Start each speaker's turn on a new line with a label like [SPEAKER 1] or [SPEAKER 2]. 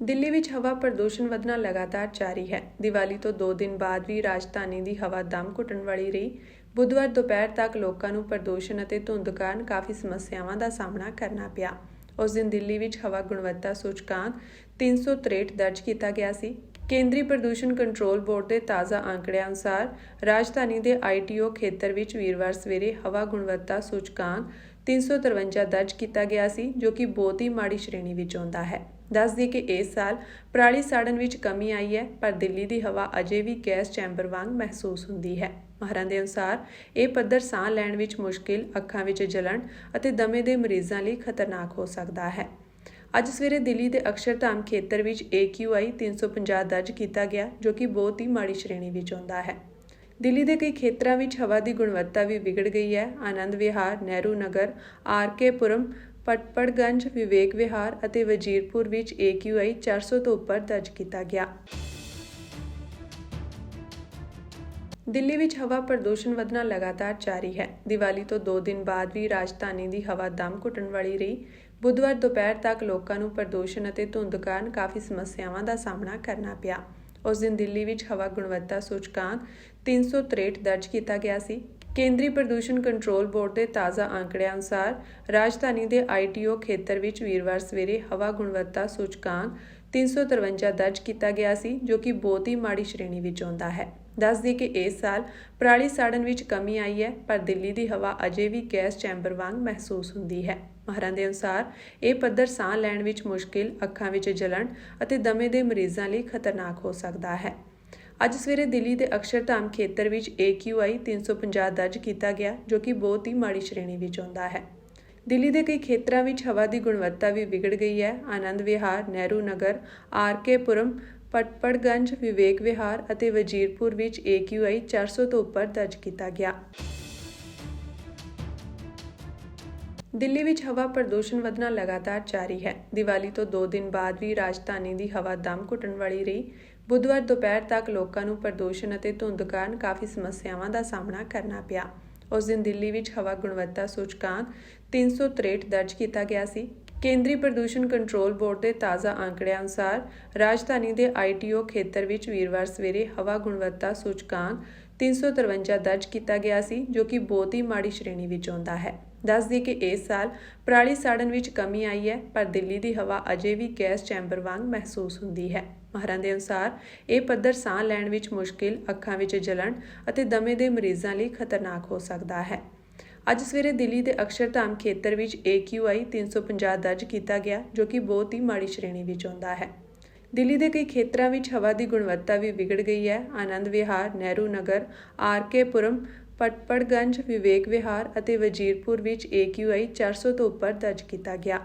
[SPEAKER 1] ਦਿੱਲੀ ਵਿੱਚ ਹਵਾ ਪ੍ਰਦੂਸ਼ਣ ਵਧਣਾ ਲਗਾਤਾਰ ਜਾਰੀ ਹੈ। ਦੀਵਾਲੀ ਤੋਂ 2 ਦਿਨ ਬਾਅਦ ਵੀ ਰਾਜਧਾਨੀ ਦੀ ਹਵਾ ਦਮ ਘੁੱਟਣ ਵਾਲੀ ਰਹੀ। ਬੁੱਧਵਾਰ ਦੁਪਹਿਰ ਤੱਕ ਲੋਕਾਂ ਨੂੰ ਪ੍ਰਦੂਸ਼ਣ ਅਤੇ ਧੁੰਦ ਕਾਰਨ ਕਾਫੀ ਸਮੱਸਿਆਵਾਂ ਦਾ ਸਾਹਮਣਾ ਕਰਨਾ ਪਿਆ। ਉਸ ਦਿਨ ਦਿੱਲੀ ਵਿੱਚ ਹਵਾ ਗੁਣਵੱਤਾ ਸੂਚਕਾਂਕ 363 ਦਰਜ ਕੀਤਾ ਗਿਆ ਸੀ। ਕੇਂਦਰੀ ਪ੍ਰਦੂਸ਼ਣ ਕੰਟਰੋਲ ਬੋਰਡ ਦੇ ਤਾਜ਼ਾ ਅੰਕੜਿਆਂ ਅਨੁਸਾਰ ਰਾਜਧਾਨੀ ਦੇ ਆਈਟੀਓ ਖੇਤਰ ਵਿੱਚ ਵੀਰਵਾਰ ਸਵੇਰੇ ਹਵਾ ਗੁਣਵੱਤਾ ਸੂਚਕਾਂਕ 353 ਦਰਜ ਕੀਤਾ ਗਿਆ ਸੀ, ਜੋ ਕਿ ਬਹੁਤ ਹੀ ਮਾੜੀ ਸ਼੍ਰੇਣੀ ਵਿੱਚ ਆਉਂਦਾ ਹੈ। ਦੱਸ ਦਈਏ ਕਿ ਇਸ ਸਾਲ ਪਰਾਲੀ ਸਾੜਨ ਵਿੱਚ ਕਮੀ ਆਈ ਹੈ, ਪਰ ਦਿੱਲੀ ਦੀ ਹਵਾ ਅਜੇ ਵੀ ਗੈਸ ਚੈਂਬਰ ਵਾਂਗ ਮਹਿਸੂਸ ਹੁੰਦੀ ਹੈ। ਮਾਹਰਾਂ ਦੇ ਅਨੁਸਾਰ, ਇਹ ਪੱਧਰ ਸਾਹ ਲੈਣ ਵਿੱਚ ਮੁਸ਼ਕਿਲ, ਅੱਖਾਂ ਵਿੱਚ ਜਲਣ ਅਤੇ ਦਮੇ ਦੇ ਮਰੀਜ਼ਾਂ ਲਈ ਖਤਰਨਾਕ ਹੋ ਸਕਦਾ ਹੈ। ਅੱਜ ਸਵੇਰੇ ਦਿੱਲੀ ਦੇ ਅਕਸ਼ਰਧਾਮ ਖੇਤਰ ਵਿੱਚ AQI 350 ਦਰਜ ਕੀਤਾ ਗਿਆ, ਜੋ ਕਿ ਬਹੁਤ ਹੀ ਮਾੜੀ ਸ਼੍ਰੇਣੀ ਵਿੱਚ ਆਉਂਦਾ ਹੈ। ਦਿੱਲੀ ਦੇ ਕਈ ਖੇਤਰਾਂ ਵਿੱਚ ਹਵਾ ਦੀ ਗੁਣਵੱਤਾ ਵੀ ਵਿਗੜ ਗਈ ਹੈ। ਆਨੰਦ ਵਿਹਾਰ, ਨਹਿਰੂ ਨਗਰ ਆਰਕੇ ਪੁਰਮ, ਪਟਪੜਗੰਜ, ਵਿਵੇਕ ਵਿਹਾਰ ਅਤੇ ਵਜੀਰਪੁਰ ਵਿੱਚ AQI 400 ਤੋਂ ਉੱਪਰ ਦਰਜ ਕੀਤਾ ਗਿਆ। ਦਿੱਲੀ ਵਿੱਚ ਹਵਾ ਪ੍ਰਦੂਸ਼ਣ ਵਧਣਾ ਲਗਾਤਾਰ ਜਾਰੀ ਹੈ। ਦੀਵਾਲੀ ਤੋਂ 2 ਦਿਨ ਬਾਅਦ ਵੀ ਰਾਜਧਾਨੀ ਦੀ ਹਵਾ ਦਮ ਘੁੱਟਣ ਵਾਲੀ ਰਹੀ। ਬੁੱਧਵਾਰ ਦੁਪਹਿਰ ਤੱਕ ਲੋਕਾਂ ਨੂੰ ਪ੍ਰਦੂਸ਼ਣ ਅਤੇ ਧੁੰਦ ਕਾਰਨ ਕਾਫੀ ਸਮੱਸਿਆਵਾਂ ਦਾ ਸਾਹਮਣਾ ਕਰਨਾ ਪਿਆ। ਉਸ ਦਿਨ ਦਿੱਲੀ ਵਿੱਚ ਹਵਾ ਗੁਣਵੱਤਾ ਸੂਚਕਾਂਕ 363 ਦਰਜ ਕੀਤਾ ਗਿਆ ਸੀ। ਕੇਂਦਰੀ ਪ੍ਰਦੂਸ਼ਣ ਕੰਟਰੋਲ ਬੋਰਡ ਦੇ ਤਾਜ਼ਾ ਅੰਕੜਿਆਂ ਅਨੁਸਾਰ ਰਾਜਧਾਨੀ ਦੇ ਆਈਟੀਓ ਖੇਤਰ ਵਿੱਚ ਵੀਰਵਾਰ ਸਵੇਰੇ ਹਵਾ ਗੁਣਵੱਤਾ ਸੂਚਕਾਂਕ 353 ਦਰਜ ਕੀਤਾ ਗਿਆ ਸੀ, ਜੋ ਕਿ ਬਹੁਤ ਹੀ ਮਾੜੀ ਸ਼੍ਰੇਣੀ ਵਿੱਚ ਆਉਂਦਾ ਹੈ। ਦੱਸ ਦਈਏ ਕਿ ਇਸ ਸਾਲ ਪਰਾਲੀ ਸਾੜਨ ਵਿੱਚ ਕਮੀ ਆਈ ਹੈ, ਪਰ ਦਿੱਲੀ ਦੀ ਹਵਾ ਅਜੇ ਵੀ ਗੈਸ ਚੈਂਬਰ ਵਾਂਗ ਮਹਿਸੂਸ ਹੁੰਦੀ ਹੈ। ਮਾਹਰਾਂ ਦੇ ਅਨੁਸਾਰ, ਇਹ ਪੱਧਰ ਸਾਹ ਲੈਣ ਵਿੱਚ ਮੁਸ਼ਕਿਲ, ਅੱਖਾਂ ਵਿੱਚ ਜਲਣ ਅਤੇ ਦਮੇ ਦੇ ਮਰੀਜ਼ਾਂ ਲਈ ਖਤਰਨਾਕ ਹੋ ਸਕਦਾ ਹੈ। ਅੱਜ ਸਵੇਰੇ ਦਿੱਲੀ ਦੇ ਅਕਸ਼ਰਧਾਮ ਖੇਤਰ ਵਿੱਚ AQI 350 ਦਰਜ ਕੀਤਾ ਗਿਆ, ਜੋ ਕਿ ਬਹੁਤ ਹੀ ਮਾੜੀ ਸ਼੍ਰੇਣੀ ਵਿੱਚ ਆਉਂਦਾ ਹੈ। ਦਿੱਲੀ ਦੇ ਕਈ ਖੇਤਰਾਂ ਵਿੱਚ ਹਵਾ ਦੀ ਗੁਣਵੱਤਾ ਵੀ ਵਿਗੜ ਗਈ ਹੈ। ਆਨੰਦ ਵਿਹਾਰ, ਨਹਿਰੂ ਨਗਰ ਆਰਕੇ ਪੁਰਮ ਪਟਪੜਗੰਜ, ਵਿਵੇਕ ਵਿਹਾਰ ਅਤੇ ਵਜੀਰਪੁਰ ਵਿੱਚ AQI 400 ਤੋਂ ਉੱਪਰ ਦਰਜ ਕੀਤਾ ਗਿਆ। ਦਿੱਲੀ ਵਿੱਚ ਹਵਾ ਪ੍ਰਦੂਸ਼ਣ ਵਧਣਾ ਲਗਾਤਾਰ ਜਾਰੀ ਹੈ। ਦੀਵਾਲੀ ਤੋਂ 2 ਦਿਨ ਬਾਅਦ ਵੀ ਰਾਜਧਾਨੀ ਦੀ ਹਵਾ ਦਮ ਘੁੱਟਣ ਵਾਲੀ ਰਹੀ। ਬੁੱਧਵਾਰ ਦੁਪਹਿਰ ਤੱਕ ਲੋਕਾਂ ਨੂੰ ਪ੍ਰਦੂਸ਼ਣ ਅਤੇ ਧੁੰਦ ਕਾਰਨ ਕਾਫੀ ਸਮੱਸਿਆਵਾਂ ਦਾ ਸਾਹਮਣਾ ਕਰਨਾ ਪਿਆ। ਉਸ ਦਿਨ ਦਿੱਲੀ ਵਿੱਚ ਹਵਾ ਗੁਣਵੱਤਾ ਸੂਚਕਾਂਕ 363 ਦਰਜ ਕੀਤਾ ਗਿਆ ਸੀ। ਕੇਂਦਰੀ ਪ੍ਰਦੂਸ਼ਣ ਕੰਟਰੋਲ ਬੋਰਡ ਦੇ ਤਾਜ਼ਾ ਅੰਕੜਿਆਂ ਅਨੁਸਾਰ ਰਾਜਧਾਨੀ ਦੇ ਆਈਟੀਓ ਖੇਤਰ ਵਿੱਚ ਵੀਰਵਾਰ ਸਵੇਰੇ ਹਵਾ ਗੁਣਵੱਤਾ ਸੂਚਕਾਂਕ 353 ਦਰਜ ਕੀਤਾ ਗਿਆ ਸੀ, ਜੋ ਕਿ ਬਹੁਤ ਹੀ ਮਾੜੀ ਸ਼੍ਰੇਣੀ ਵਿੱਚ ਆਉਂਦਾ ਹੈ। ਦੱਸ ਦਈਏ ਕਿ ਇਸ ਸਾਲ ਪਰਾਲੀ ਸਾੜਨ ਵਿੱਚ ਕਮੀ ਆਈ ਹੈ, ਪਰ ਦਿੱਲੀ ਦੀ ਹਵਾ ਅਜੇ ਵੀ ਗੈਸ ਚੈਂਬਰ ਵਾਂਗ ਮਹਿਸੂਸ ਹੁੰਦੀ ਹੈ। ਮਾਹਰਾਂ ਦੇ ਅਨੁਸਾਰ, ਇਹ ਪੱਧਰ ਸਾਹ ਲੈਣ ਵਿੱਚ ਮੁਸ਼ਕਿਲ, ਅੱਖਾਂ ਵਿੱਚ ਜਲਣ ਅਤੇ ਦਮੇ ਦੇ ਮਰੀਜ਼ਾਂ ਲਈ ਖਤਰਨਾਕ ਹੋ ਸਕਦਾ ਹੈ। ਅੱਜ ਸਵੇਰੇ ਦਿੱਲੀ ਦੇ ਅਕਸ਼ਰਧਾਮ ਖੇਤਰ ਵਿੱਚ AQI 350 ਦਰਜ ਕੀਤਾ ਗਿਆ, ਜੋ ਕਿ ਬਹੁਤ ਹੀ ਮਾੜੀ ਸ਼੍ਰੇਣੀ ਵਿੱਚ ਆਉਂਦਾ ਹੈ। ਦਿੱਲੀ ਦੇ ਕਈ ਖੇਤਰਾਂ ਵਿੱਚ ਹਵਾ ਦੀ ਗੁਣਵੱਤਾ ਵੀ ਵਿਗੜ ਗਈ ਹੈ। ਆਨੰਦ ਵਿਹਾਰ, ਨਹਿਰੂ ਨਗਰ ਆਰਕੇ ਪੁਰਮ, ਪਟਪੜਗੰਜ, ਵਿਵੇਕ ਵਿਹਾਰ ਅਤੇ ਵਜੀਰਪੁਰ ਵਿੱਚ AQI 400 ਤੋਂ ਉੱਪਰ ਦਰਜ ਕੀਤਾ ਗਿਆ।